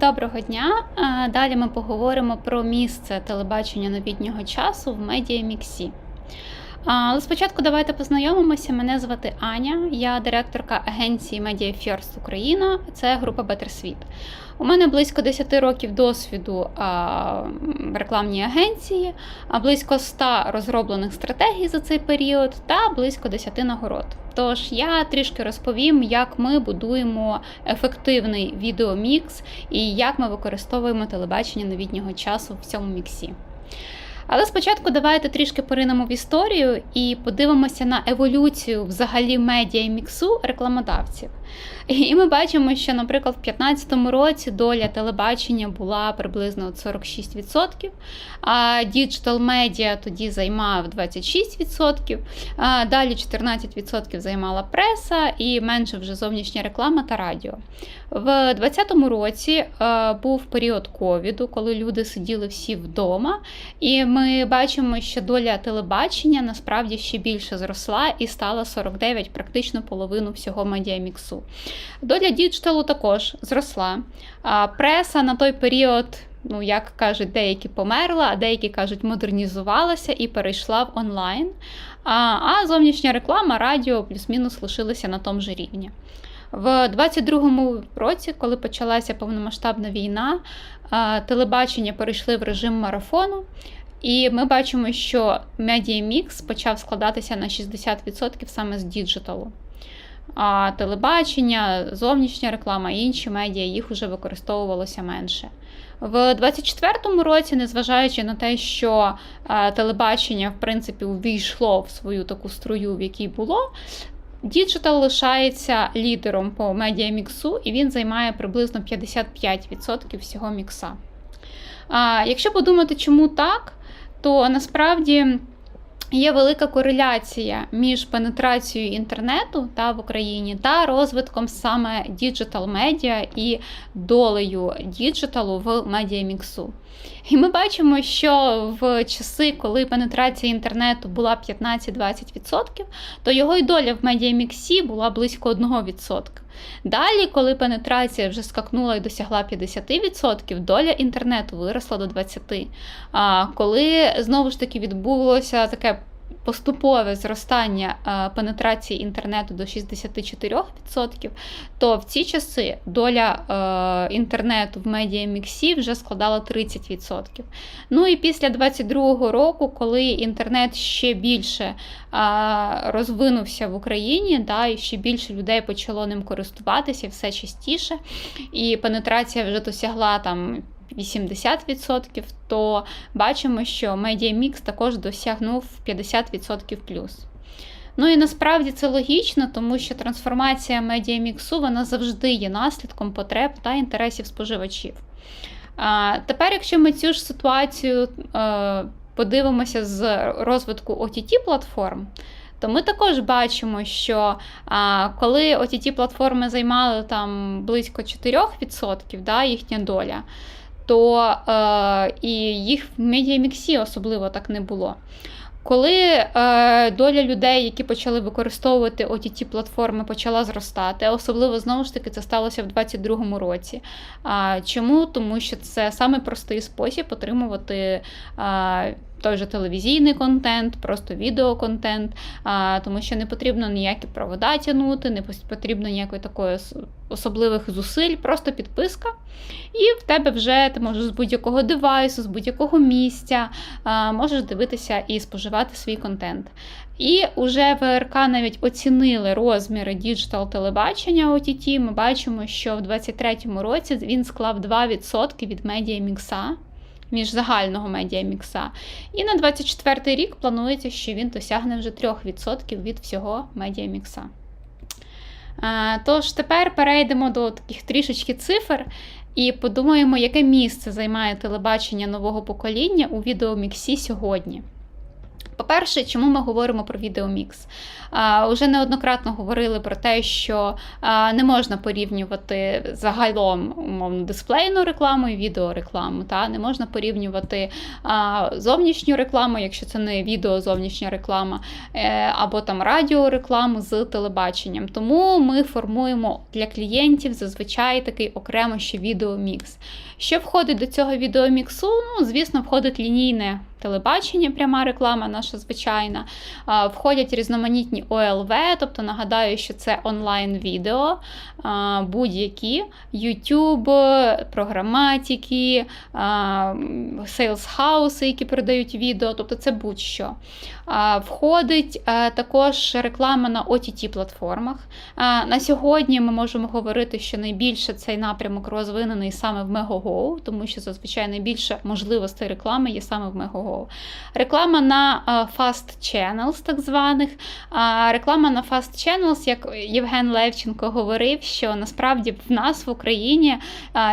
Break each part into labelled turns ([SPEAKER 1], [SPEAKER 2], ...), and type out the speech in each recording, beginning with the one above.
[SPEAKER 1] Доброго дня! Далі ми поговоримо про місце телебачення новітнього часу в медіаміксі. Але спочатку давайте познайомимося. Мене звати Аня, я директорка агенції Media First Україна, це група Бетерсвіт. У мене близько 10 років досвіду в рекламній агенції, близько 100 розроблених стратегій за цей період та близько 10 нагород. Тож я трішки розповім, як ми будуємо ефективний відеомікс і як ми використовуємо телебачення новітнього часу в цьому міксі. Але спочатку давайте трішки поринемо в історію і подивимося на еволюцію взагалі медіа і міксу рекламодавців. І ми бачимо, що, наприклад, в 2015 році доля телебачення була приблизно 46%, а діджитал медіа тоді займав 26%, а далі 14% займала преса і менше вже зовнішня реклама та радіо. В 2020 році був період ковіду, коли люди сиділи всі вдома, і ми бачимо, що доля телебачення насправді ще більше зросла і стала 49, практично половину всього медіаміксу. Доля діджиталу також зросла. Преса на той період, ну як кажуть, деякі померла, а деякі кажуть, модернізувалася і перейшла в онлайн. А, а зовнішня реклама, радіо плюс-мінус лишилися на тому ж рівні. В 22-му році, коли почалася повномасштабна війна, телебачення перейшли в режим марафону. І ми бачимо, що медіамікс почав складатися на 60% саме з діджиталу а телебачення, зовнішня реклама інші медіа їх вже використовувалося менше. В 24-му році, незважаючи на те, що а, телебачення в принципі увійшло в свою таку струю, в якій було. Діджитал лишається лідером по медіаміксу, і він займає приблизно 55% всього мікса. Якщо подумати, чому так, то насправді Є велика кореляція між пенетрацією інтернету та в Україні та розвитком саме діджитал медіа і долею діджиталу в медіаміксу. І ми бачимо, що в часи, коли пенетрація інтернету була 15-20%, то його й доля в медіаміксі була близько 1%. Далі, коли пенетрація вже скакнула і досягла 50%, доля інтернету виросла до 20%. А коли знову ж таки відбулося таке поступове зростання е, пенетрації інтернету до 64%, то в ці часи доля е, інтернету в медіаміксі вже складала 30%. Ну і після 2022 року, коли інтернет ще більше е, розвинувся в Україні, да, і ще більше людей почало ним користуватися все частіше, і пенетрація вже досягла там. 80%, то бачимо, що медіамікс також досягнув 50% плюс. Ну і насправді це логічно, тому що трансформація медіаміксу вона завжди є наслідком потреб та інтересів споживачів. А, Тепер, якщо ми цю ж ситуацію е, подивимося з розвитку OTT-платформ, то ми також бачимо, що а, коли OTT-платформи займали там близько 4%, да, їхня доля, то е, і їх в медіаміксі особливо так не було. Коли е, доля людей, які почали використовувати ott платформи, почала зростати, особливо знову ж таки це сталося в 2022 році. А, Чому? Тому що це саме простий спосіб отримувати. Е, той же телевізійний контент, просто відеоконтент, а, тому що не потрібно ніякі провода тягнути, не потрібно ніякої такої особливих зусиль, просто підписка. І в тебе вже ти можеш з будь-якого девайсу, з будь-якого місця а, можеш дивитися і споживати свій контент. І вже ВРК навіть оцінили розміри діджитал телебачення OTT. Ми бачимо, що в 2023 році він склав 2% від медіа мікса між загального медіамікса. І на 24 рік планується, що він досягне вже 3% від всього медіамікса. Тож, тепер перейдемо до таких трішечки цифр і подумаємо, яке місце займає телебачення нового покоління у відеоміксі сьогодні. По-перше, чому ми говоримо про відеомікс? Уже неоднократно говорили про те, що не можна порівнювати загалом умовно дисплейну рекламу і відеорекламу. Та? Не можна порівнювати зовнішню рекламу, якщо це не відео, зовнішня реклама, е, або там радіорекламу з телебаченням. Тому ми формуємо для клієнтів зазвичай такий окремо ще відеомікс. Що входить до цього відеоміксу? Ну, звісно, входить лінійне телебачення, пряма реклама наша звичайна. Входять різноманітні ОЛВ, тобто нагадаю, що це онлайн-відео, будь-які YouTube, програматики, сейлс-хауси, які продають відео, тобто це будь-що. Входить е, також реклама на OTT-платформах. На сьогодні ми можемо говорити, що найбільше цей напрямок розвинений саме в Megogo, тому що зазвичай найбільше можливостей реклами є саме в Мегого. Реклама на Fast Channels, так званих. Реклама на Fast Channels, як Євген Левченко говорив, що насправді в нас в Україні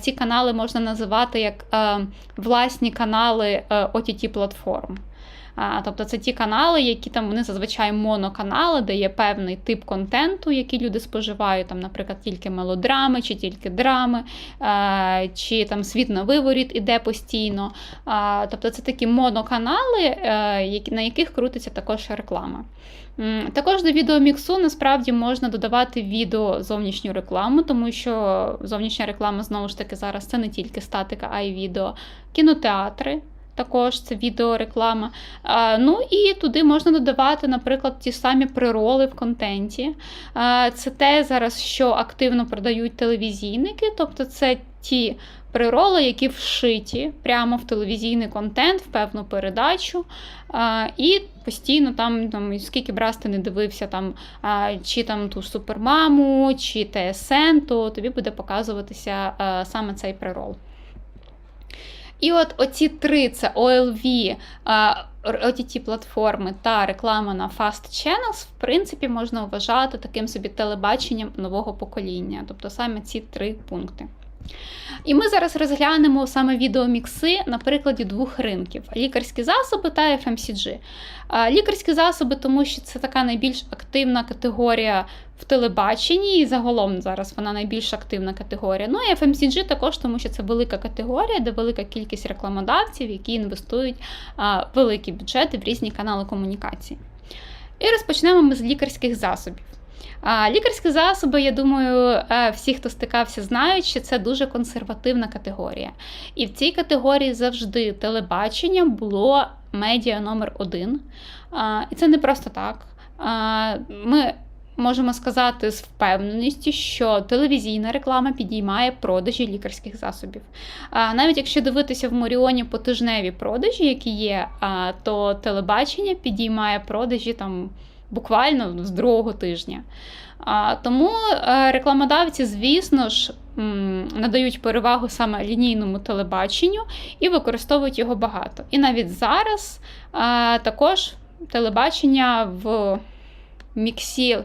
[SPEAKER 1] ці канали можна називати як власні канали Тобто це ті канали, які там вони зазвичай моноканали, де є певний тип контенту, який люди споживають, там, наприклад, тільки мелодрами, чи тільки драми, чи там світ на виворіт іде постійно. Тобто це такі моноканали, е, на яких крутиться також реклама. Також до відеоміксу насправді можна додавати відео зовнішню рекламу, тому що зовнішня реклама знову ж таки зараз це не тільки статика, а й відео, кінотеатри також це відеореклама. Ну і туди можна додавати, наприклад, ті самі прироли в контенті. Це те зараз, що активно продають телевізійники, тобто це ті прироли, які вшиті прямо в телевізійний контент, в певну передачу. І постійно там, там скільки б раз ти не дивився, там, чи там ту супермаму, чи ТСН, то тобі буде показуватися саме цей прирол. І от оці три: це OLV, ott платформи та реклама на Fast Channels, в принципі, можна вважати таким собі телебаченням нового покоління, тобто саме ці три пункти. І ми зараз розглянемо саме відеомікси на прикладі двох ринків: лікарські засоби та FMCG. Лікарські засоби, тому що це така найбільш активна категорія в телебаченні, і загалом зараз вона найбільш активна категорія. Ну і FMCG також, тому що це велика категорія, де велика кількість рекламодавців, які інвестують великі бюджети в різні канали комунікації. І розпочнемо ми з лікарських засобів. Лікарські засоби, я думаю, е, всі, хто стикався, знають, що це дуже консервативна категорія. І в цій категорії завжди телебачення було медіа номер один. І це не просто так. Ми можемо сказати з впевненістю, що телевізійна реклама підіймає продажі лікарських засобів. Навіть якщо дивитися в Моріоні по тижневі продажі, які є, то телебачення підіймає продажі там буквально з другого тижня. Тому е, рекламодавці, звісно ж, надають перевагу саме лінійному телебаченню і використовують його багато. І навіть зараз також телебачення в міксі.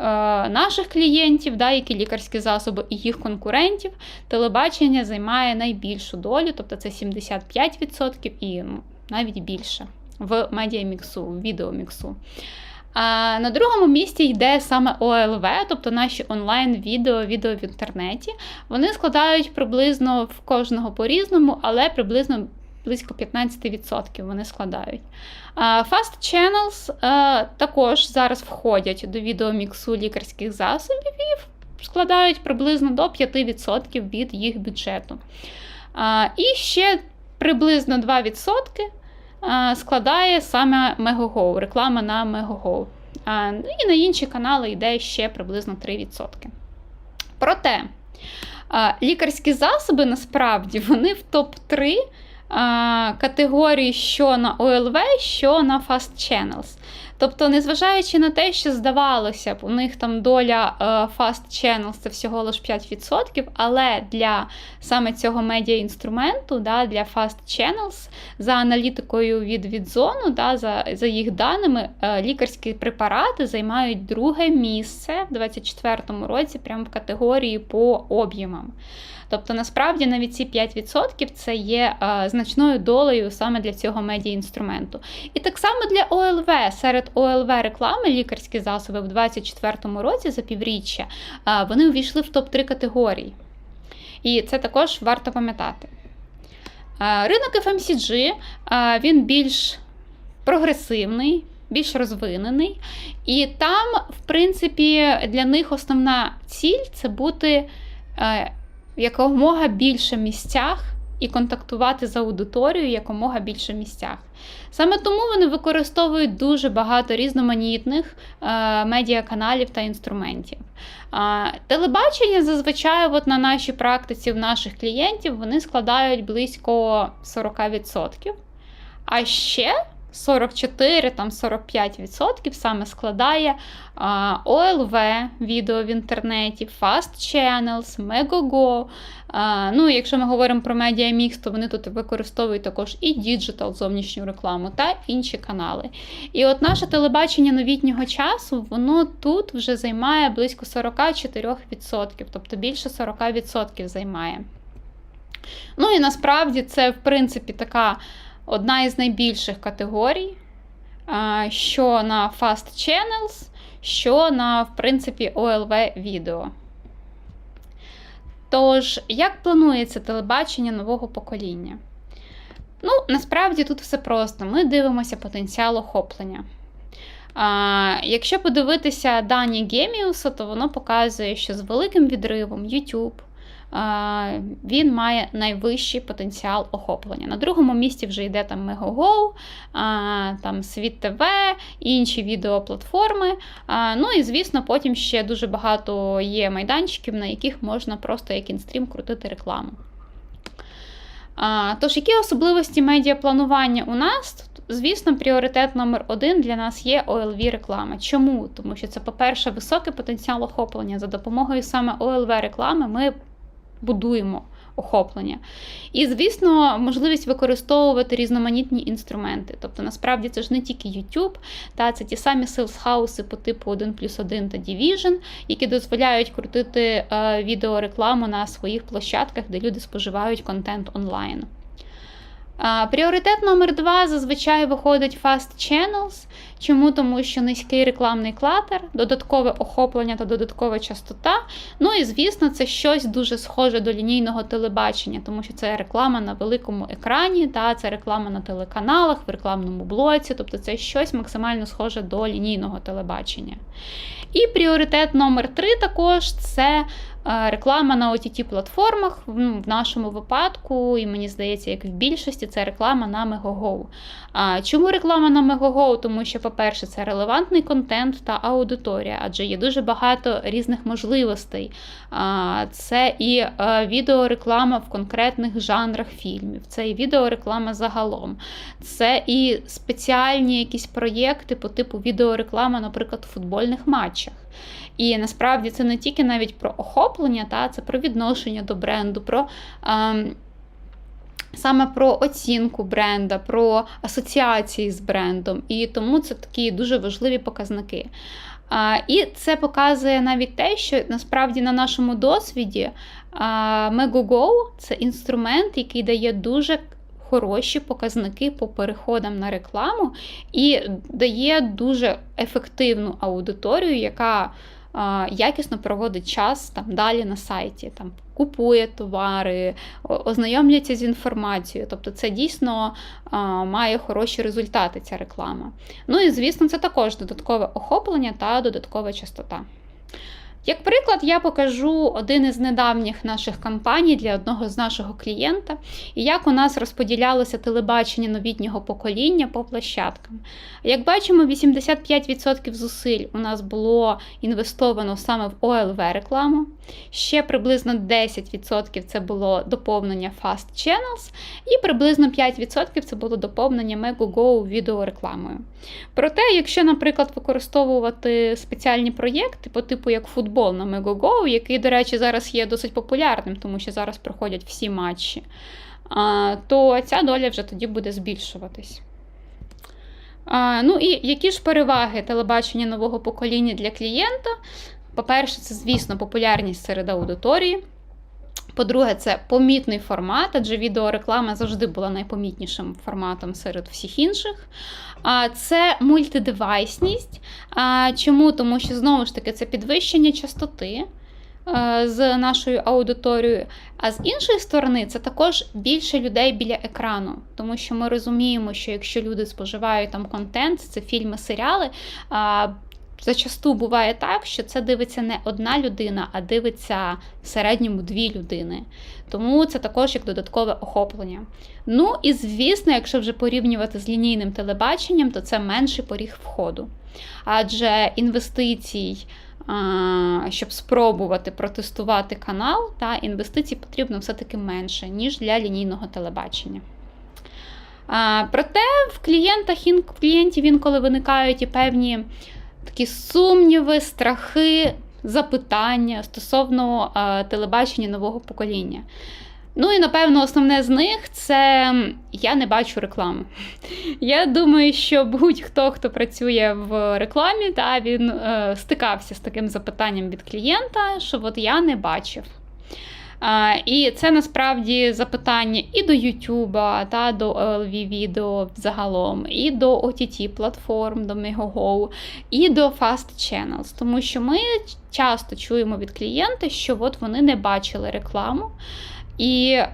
[SPEAKER 1] Е, наших клієнтів, да, які лікарські засоби і їх конкурентів, телебачення займає найбільшу долю, тобто це 75% і навіть більше в медіаміксу, в відеоміксу. А на другому місці йде саме ОЛВ, тобто наші онлайн-відео, відео в інтернеті. Вони складають приблизно в кожного по-різному, але приблизно близько 15% вони складають. Fast Channels також зараз входять до відеоміксу лікарських засобів і складають приблизно до 5% від їх бюджету. І ще приблизно 2% складає саме Megogo, реклама на Megogo. І на інші канали йде ще приблизно 3%. Проте лікарські засоби насправді вони в топ-3 категорії, що на OLV, що на Fast Channels. Тобто, незважаючи на те, що здавалося б, у них там доля е, Fast Channels це всього лише 5%, але для саме цього медіа-інструменту, да, для Fast Channels, за аналітикою від Відзону, да, за, за їх даними, е, лікарські препарати займають друге місце в 2024 році, прямо в категорії по об'ємам. Тобто, насправді навіть ці 5% це є е, значною долею саме для цього медіаінструменту. І так само для ОЛВ. Серед ОЛВ реклами лікарські засоби в 2024 році за півріччя е, вони увійшли в топ-3 категорії. І це також варто пам'ятати. Е, ринок FMCG е, він більш прогресивний. Більш розвинений, і там, в принципі, для них основна ціль це бути в якомога більше місцях і контактувати з аудиторією якомога більше місцях. Саме тому вони використовують дуже багато різноманітних е, медіаканалів та інструментів. Е, телебачення зазвичай от на нашій практиці в наших клієнтів вони складають близько 40%. А ще 44 там 45% саме складає а, ОЛВ відео в інтернеті, Fast Channels, Megogo. А, ну, Якщо ми говоримо про Media то вони тут використовують також і діджитал, зовнішню рекламу та інші канали. І от наше телебачення новітнього часу, воно тут вже займає близько 44%, тобто більше 40% займає. Ну і насправді це, в принципі, така одна із найбільших категорій, що на Fast Channels, що на, в принципі, OLV відео. Тож, як планується телебачення нового покоління? Ну, насправді тут все просто. Ми дивимося потенціал охоплення. А, Якщо подивитися дані Геміуса, то воно показує, що з великим відривом YouTube він має найвищий потенціал охоплення. На другому місці вже йде там Мегого, там Світ ТВ, інші відеоплатформи. Ну і, звісно, потім ще дуже багато є майданчиків, на яких можна просто як інстрім крутити рекламу. Тож, які особливості медіапланування у нас? Звісно, пріоритет номер один для нас є olv реклама. Чому? Тому що це, по-перше, високий потенціал охоплення. За допомогою саме olv реклами ми будуємо охоплення. І, звісно, можливість використовувати різноманітні інструменти. Тобто, насправді, це ж не тільки YouTube, та це ті самі селсхауси по типу 1 плюс 1 та Division, які дозволяють крутити е, відеорекламу на своїх площадках, де люди споживають контент онлайн. Пріоритет номер два зазвичай виходить Fast Channels. Чому? Тому що низький рекламний клатер, додаткове охоплення та додаткова частота. Ну і, звісно, це щось дуже схоже до лінійного телебачення, тому що це реклама на великому екрані, та це реклама на телеканалах, в рекламному блоці, тобто це щось максимально схоже до лінійного телебачення. І пріоритет номер три також це реклама на ott платформах ну, в нашому випадку, і мені здається, як в більшості, це реклама на Megogo. Чому реклама на Megogo? Тому що, по-перше, це релевантний контент та аудиторія, адже є дуже багато різних можливостей. Це і відеореклама в конкретних жанрах фільмів, це і відеореклама загалом, це і спеціальні якісь проєкти по типу відеореклама, наприклад, в футбольних матчах. І насправді це не тільки навіть про охоплення, та це про відношення до бренду, про. Ем, Саме про оцінку бренда, про асоціації з брендом. І тому це такі дуже важливі показники. І це показує навіть те, що насправді на нашому досвіді Megogo – це інструмент, який дає дуже хороші показники по переходам на рекламу і дає дуже ефективну аудиторію, яка якісно проводить час там далі на сайті, там купує товари, ознайомляться з інформацією. Тобто це дійсно має хороші результати, ця реклама. Ну і звісно, це також додаткове охоплення та додаткова частота. Як приклад, я покажу один із недавніх наших кампаній для одного з нашого клієнта, і як у нас розподілялося телебачення новітнього покоління по площадкам. Як бачимо, 85% зусиль у нас було інвестовано саме в ОЛВ рекламу. Ще приблизно 10% це було доповнення Fast Channels, і приблизно 5% це було доповнення Megogo відеорекламою. Проте, якщо, наприклад, використовувати спеціальні проєкти по типу як футбол на Мегого, який, до речі, зараз є досить популярним, тому що зараз проходять всі матчі, то ця доля вже тоді буде збільшуватись. Ну і які ж переваги телебачення нового покоління для клієнта? По-перше, це, звісно, популярність серед аудиторії. По-друге, це помітний формат, адже відеореклама завжди була найпомітнішим форматом серед всіх інших. Це мультидевайсність. Чому? Тому що, знову ж таки, це підвищення частоти е, з нашою аудиторією. А з іншої сторони, це також більше людей біля екрану, тому що ми розуміємо, що якщо люди споживають там контент, це фільми, серіали. Зачасту буває так, що це дивиться не одна людина, а дивиться в середньому дві людини. Тому це також як додаткове охоплення. Ну і звісно, якщо вже порівнювати з лінійним телебаченням, то це менший поріг входу. Адже інвестицій, щоб спробувати протестувати канал, та інвестицій потрібно все-таки менше, ніж для лінійного телебачення. Проте в клієнтах клієнтів інколи виникають і певні такі сумніви, страхи, запитання стосовно е, телебачення нового покоління. Ну і напевно, основне з них це я не бачу рекламу. Я думаю, що будь-хто, хто працює в рекламі, та він е, стикався з таким запитанням від клієнта, що от я не бачив. І це насправді запитання і до YouTube, та до LV відео загалом, і до OTT платформ, до Megogo, і до Fast Channels. Тому що ми часто чуємо від клієнта, що от вони не бачили рекламу. І е,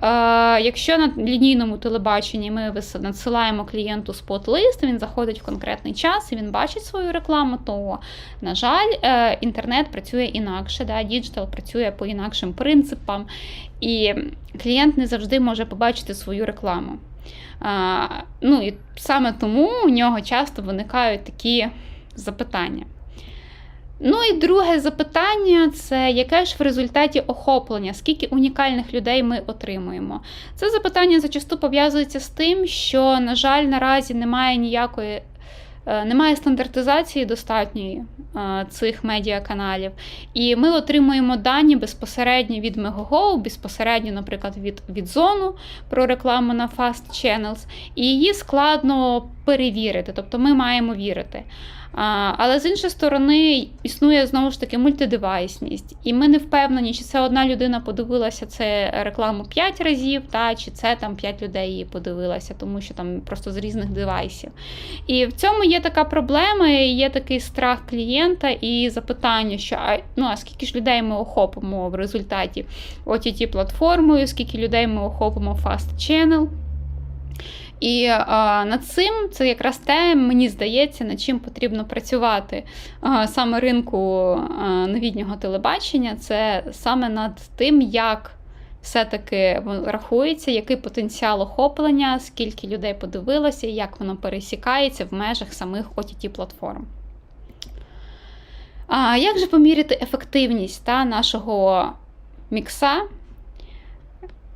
[SPEAKER 1] якщо на лінійному телебаченні ми надсилаємо клієнту спот-лист, він заходить в конкретний час і він бачить свою рекламу, то, на жаль, е, інтернет працює інакше, да, діджитал працює по інакшим принципам, і клієнт не завжди може побачити свою рекламу. Е, ну і Саме тому у нього часто виникають такі запитання. Ну і друге запитання це яке ж в результаті охоплення, скільки унікальних людей ми отримуємо? Це запитання зачасту пов'язується з тим, що, на жаль, наразі немає ніякої. Е, немає стандартизації достатньої е, цих медіаканалів, і ми отримуємо дані безпосередньо від Megogo, безпосередньо, наприклад, від від зону про рекламу на Fast Channels, і її складно перевірити, тобто ми маємо вірити. Але з іншої сторони, існує знову ж таки мультидевайсність, і ми не впевнені, чи це одна людина подивилася це рекламу 5 разів, та чи це там 5 людей її подивилася, тому що там просто з різних девайсів. І в цьому є така проблема, є такий страх клієнта і запитання, що ну, а скільки ж людей ми охопимо в результаті ott платформою, скільки людей ми охопимо Fast Channel. І а, над цим це якраз те, мені здається, над чим потрібно працювати а, саме ринку а, новітнього телебачення. Це саме над тим, як все-таки рахується, який потенціал охоплення, скільки людей подивилося, і як воно пересікається в межах самих ott платформ. А як же поміряти ефективність та, нашого мікса?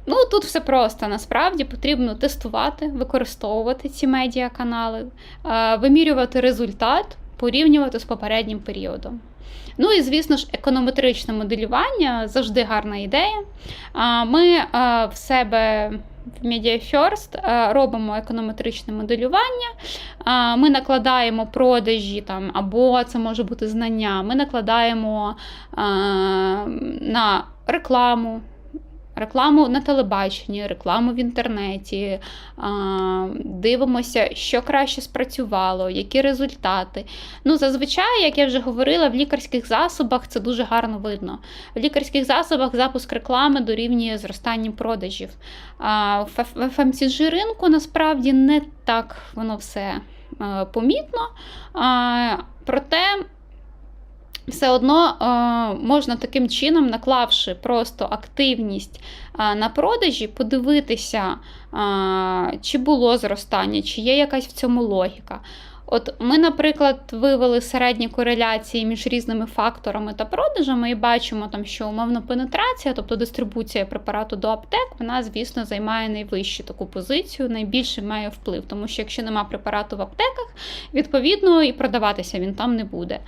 [SPEAKER 1] Ну, тут все просто. Насправді потрібно тестувати, використовувати ці медіаканали, вимірювати результат, порівнювати з попереднім періодом. Ну і, звісно ж, економетричне моделювання завжди гарна ідея. Ми в себе в MediaFirst робимо економетричне моделювання, ми накладаємо продажі там, або це може бути знання, ми накладаємо на рекламу рекламу на телебаченні, рекламу в інтернеті, дивимося, що краще спрацювало, які результати. Ну, Зазвичай, як я вже говорила, в лікарських засобах це дуже гарно видно. В лікарських засобах запуск реклами дорівнює зростанням продажів. В FMCG ринку насправді не так воно все помітно. Проте все одно е, можна таким чином, наклавши просто активність е, на продажі, подивитися, е, чи було зростання, чи є якась в цьому логіка. От ми, наприклад, вивели середні кореляції між різними факторами та продажами, і бачимо, там, що умовно пенетрація, тобто дистрибуція препарату до аптек, вона, звісно, займає найвищу таку позицію, найбільше має вплив. Тому що якщо нема препарату в аптеках, відповідно і продаватися він там не буде.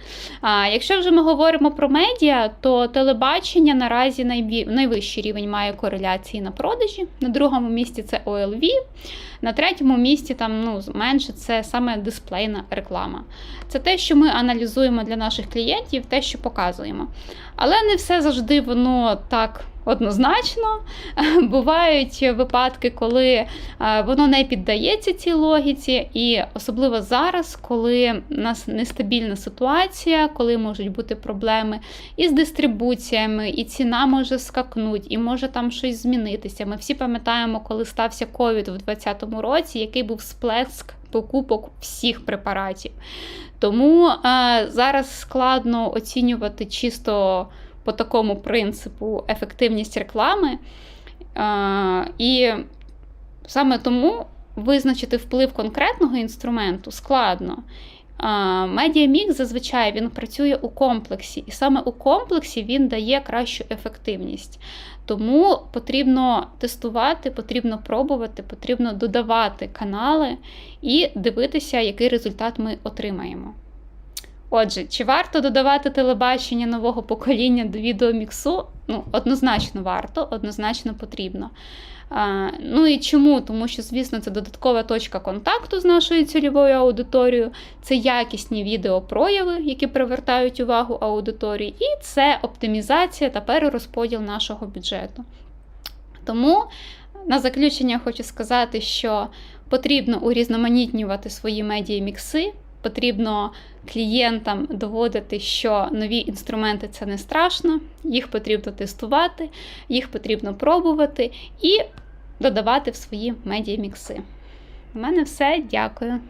[SPEAKER 1] А якщо вже ми говоримо про медіа, то телебачення наразі найвищий рівень має кореляції на продажі. На другому місці це OLV, на третьому місці там ну, менше це саме дисплейна реклама. Це те, що ми аналізуємо для наших клієнтів, те, що показуємо. Але не все завжди воно так. Однозначно, бувають випадки, коли е, воно не піддається цій логіці, і особливо зараз, коли у нас нестабільна ситуація, коли можуть бути проблеми із дистрибуціями, і ціна може скакнути, і може там щось змінитися. Ми всі пам'ятаємо, коли стався ковід у 2020 році, який був сплеск покупок всіх препаратів. Тому е, зараз складно оцінювати чисто по такому принципу ефективність реклами. А, І саме тому визначити вплив конкретного інструменту складно. Медіамікс зазвичай він працює у комплексі, і саме у комплексі він дає кращу ефективність. Тому потрібно тестувати, потрібно пробувати, потрібно додавати канали і дивитися, який результат ми отримаємо. Отже, чи варто додавати телебачення нового покоління до відеоміксу? Ну, однозначно варто, однозначно потрібно. Ну і чому? Тому що, звісно, це додаткова точка контакту з нашою цільовою аудиторією, це якісні відеопрояви, які привертають увагу аудиторії, і це оптимізація та перерозподіл нашого бюджету. Тому на заключення хочу сказати, що потрібно урізноманітнювати свої медіамікси, потрібно клієнтам доводити, що нові інструменти це не страшно, їх потрібно тестувати, їх потрібно пробувати і додавати в свої медіамікси. У мене все. Дякую.